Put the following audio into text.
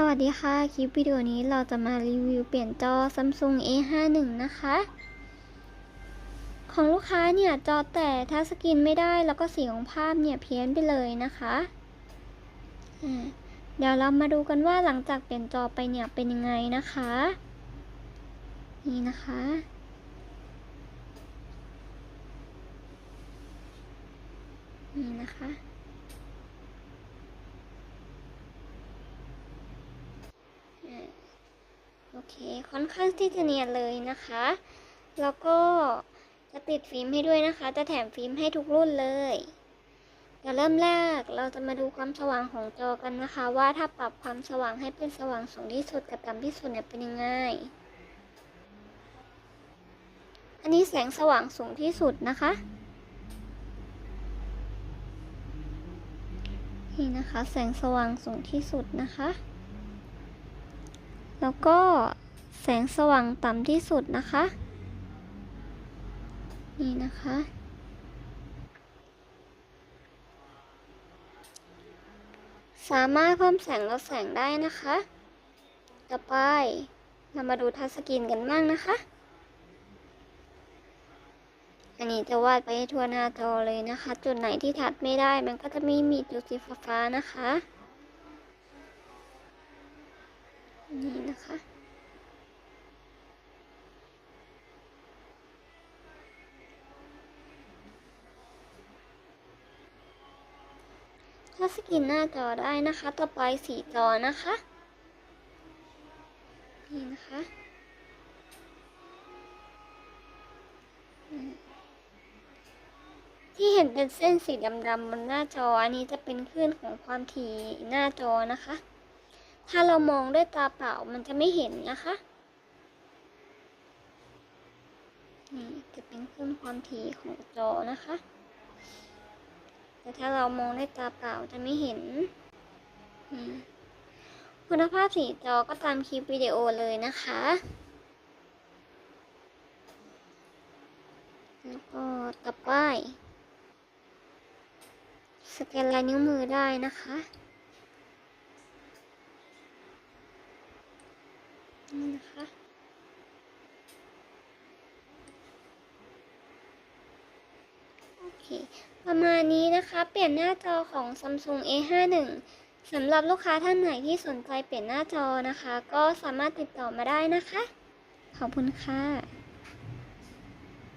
สวัสดีค่ะ คลิปวิดีโอนี้เราจะมารีวิวเปลี่ยนจอ Samsung A51 นะคะ ของลูกค้าเนี่ยจอแต่ทัชสกรีนไม่ได้แล้วก็สีของภาพเนี่ยเพี้ยนไปเลยนะคะเดี๋ยวเรามาดูกันว่าหลังจากเปลี่ยนจอไปเนี่ยเป็นยังไงนะคะ นี่นะคะนี่นะคะ อเค ค่อนข้างที่จะเนียนเลยนะคะ แล้วก็จะติดฟิล์มให้ด้วยนะคะ จะแถมฟิล์มให้ทุกรุ่นเลยเดี๋ยวเริ่มแรกเราจะมาดูความสว่างของจอกันนะคะ ว่าถ้าปรับความสว่างให้เป็นสว่างสูงที่สุดกับต่ำที่สุดเนี่ยเป็นยังไง อันนี้แสงสว่างสูงที่สุดนะคะ นี่นะคะ แสงสว่างสูงที่สุดนะคะ แล้วก็แสงสว่างต่ำที่สุดนะคะ นี่นะคะ สามารถเพิ่มแสงลดแสงได้นะคะ ต่อไปเรามาดูทัชสกรีนกันบ้างนะคะ อันนี้จะวาดไปให้ทั่วหน้าจอเลยนะคะ จุดไหนที่ทัดไม่ได้มันก็จะมีมีจุดสีฟ้านะคะ นี่นะคะถ้าสกินหน้าจอได้นะคะ ต่อไปสีจอนะคะ นี่นะคะที่เห็นเป็นเส้นสีดำๆบนหน้าจอ อันนี้จะเป็นคลื่นของความถี่หน้าจอนะคะ ถ้าเรามองด้วยตาเปล่ามันจะไม่เห็นนะคะนี่จะเป็นคลื่นความถี่ของจอนะคะ แต่ถ้าเรามองด้วยตาเปล่าจะไม่เห็นคุณภาพสีจอก็ตามคลิปวิดีโอเลยนะคะ แล้วก็ต่อไปสแกนลายนิ้วมือได้นะคะ นี่นะคะโอเคประมาณนี้นะคะเปลี่ยนหน้าจอของ Samsung A51 สำหรับลูกค้าท่านไหนที่สนใจเปลี่ยนหน้าจอนะคะ ก็สามารถติดต่อมาได้นะคะ ขอบคุณค่ะ